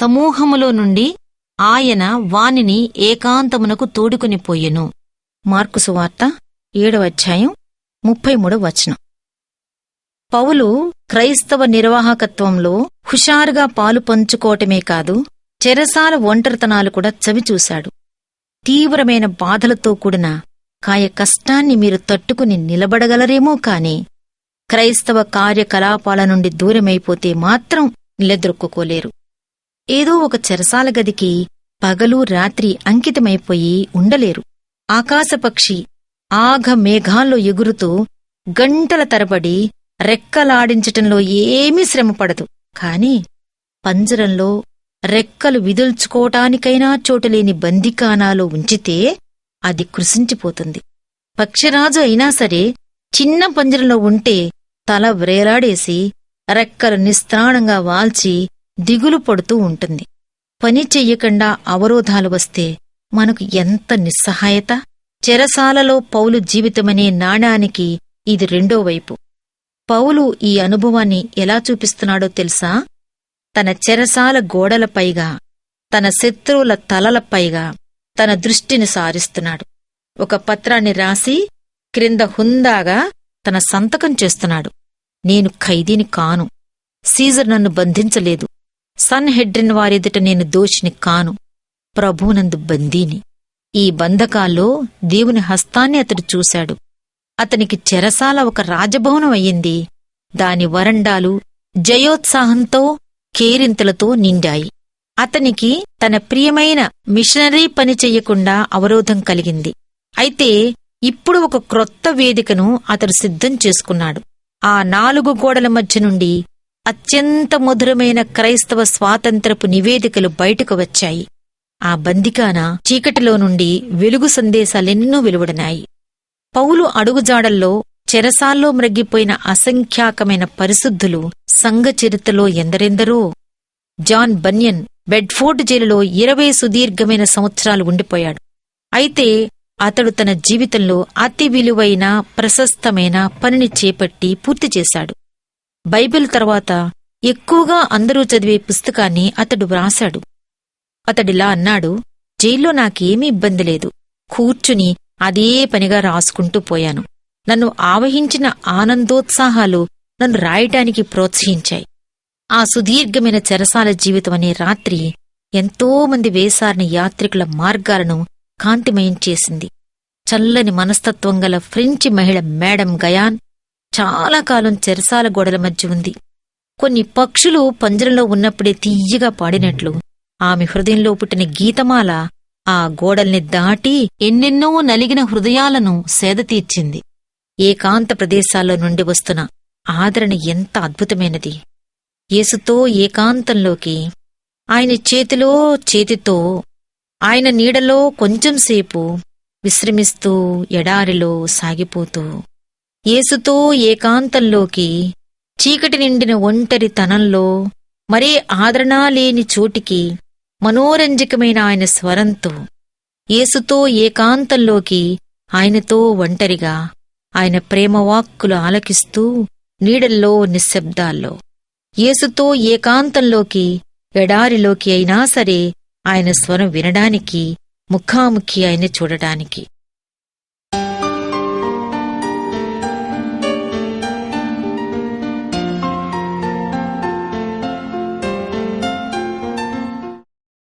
సమూహములో నుండి ఆయన వానిని ఏకాంతమునకు తోడుకుని పోయెను మార్కు సువార్త ఏడవ అధ్యాయం ముప్పై మూడవ వచనం. పౌలు క్రైస్తవ నిర్వాహకత్వంలో హుషారుగా పాలు పంచుకోవటమే కాదు చెరసాల ఒంటరితనాలు కూడా చవిచూశాడు తీవ్రమైన బాధలతో కూడిన కాయ కష్టాన్ని మీరు తట్టుకుని నిలబడగలరేమో కాని క్రైస్తవ కార్యకలాపాల నుండి దూరమైపోతే మాత్రం నిలదొక్కుకోలేరు. ఏదో ఒక చెరసాల గదికి పగలు రాత్రి అంకితమైపోయి ఉండలేరు. ఆకాశపక్షి ఆఘ మేఘాల్లో ఎగురుతూ గంటల తరబడి రెక్కలాడించటంలో ఏమీ శ్రమపడదు. కాని పంజరంలో రెక్కలు విదుల్చుకోటానికైనా చోటులేని బందికానాలో ఉంచితే అది కృశించిపోతుంది. పక్షిరాజు అయినా సరే చిన్న పంజరంలో ఉంటే తల వ్రేలాడేసి రెక్కలు నిస్త్రాణంగా వాల్చి దిగులు పడుతూ ఉంటుంది. పని చెయ్యకుండా అవరోధాలు వస్తే మనకు ఎంత నిస్సహాయత? చెరసాలలో పౌలు జీవితమనే నాణానికి ఇది రెండో వైపు. పౌలు ఈ అనుభవాన్ని ఎలా చూపిస్తున్నాడో తెలుసా? తన చెరసాల గోడలపైగా తన శత్రువుల తలలపైగా తన దృష్టిని సారిస్తున్నాడు. ఒక పత్రాన్ని రాసి క్రింద హుందాగా తన సంతకం చేస్తున్నాడు. నేను ఖైదీని కాను. సీజర్ నన్ను బంధించలేదు. సన్ హెడ్రిన్ వారెదుట నేను దోషిని కాను ప్రభునందు బందీని. ఈ బంధకాల్లో దేవుని హస్తాన్ని అతడు చూశాడు. అతనికి చెరసాల ఒక రాజభవనం అయ్యింది. దాని వరండాలు జయోత్సాహంతో కేరింతలతో నిండాయి. అతనికి తన ప్రియమైన మిషనరీ పని చెయ్యకుండా అవరోధం కలిగింది. అయితే ఇప్పుడు ఒక క్రొత్త వేదికను అతడు సిద్ధం చేసుకున్నాడు. ఆ నాలుగు గోడల మధ్య నుండి అత్యంత మధురమైన క్రైస్తవ స్వాతంత్రపు నివేదికలు బయటకు వచ్చాయి. ఆ బందికాన చీకటిలో నుండి వెలుగు సందేశాలెన్నో వెలువడినాయి. పౌలు అడుగుజాడల్లో చెరసాల్లో మ్రగ్గిపోయిన అసంఖ్యాకమైన పరిశుద్ధులు సంఘ చరిత్రలో ఎందరెందరో. జాన్ బన్యన్ బెడ్ఫోర్డ్ జైలులో ఇరవై సుదీర్ఘమైన సంవత్సరాలు ఉండిపోయాడు. అయితే అతడు తన జీవితంలో అతి విలువైన ప్రశస్తమైన పనిని చేపట్టి పూర్తి చేశాడు. బైబిల్ తర్వాత ఎక్కువగా అందరూ చదివే పుస్తకాన్ని అతడు వ్రాశాడు. అతడిలా అన్నాడు జైల్లో నాకేమీ ఇబ్బంది లేదు. కూర్చుని అదే పనిగా రాసుకుంటూ పోయాను. నన్ను ఆవహించిన ఆనందోత్సాహాలు నన్ను రాయటానికి ప్రోత్సహించాయి. ఆ సుదీర్ఘమైన చెరసాల జీవితం అనే రాత్రి ఎంతోమంది వేసారిన యాత్రికుల మార్గాలను కాంతిమయం చేసింది. చల్లని మనస్తత్వం గల ఫ్రెంచి మహిళ మేడం గయాన్ చాలా కాలం చెరసాల గోడల మధ్య ఉంది. కొన్ని పక్షులు పంజరంలో ఉన్నప్పుడే తీయగా పాడినట్లు. ఆమె హృదయంలో పుట్టిన గీతమాల ఆ గోడల్ని దాటి ఎన్నెన్నో నలిగిన హృదయాలను సేదతీర్చింది ఏకాంత ప్రదేశాల్లో నుండి వస్తున్న ఆదరణ ఎంత అద్భుతమైనది. యేసుతో ఏకాంతంలోకి ఆయన చేతిలో చేతితో ఆయన నీడలో కొంచెంసేపు విశ్రమిస్తూ ఎడారిలో సాగిపోతూ యేసుతో ఏకాంతంలోకి చీకటి నిండిన ఒంటరి తనంలో మరే ఆదరణ లేని చోటికి మనోరంజకమైన ఆయన స్వరంతో యేసుతో ఏకాంతంలోకి ఆయనతో ఒంటరిగా ఆయన ప్రేమవాక్కులు ఆలకిస్తూ నీడల్లో నిశ్శబ్దాల్లో యేసుతో ఏకాంతంలోకి ఎడారిలోకి అయినా సరే ఆయన స్వరం వినడానికి ముఖాముఖి ఆయన చూడటానికి.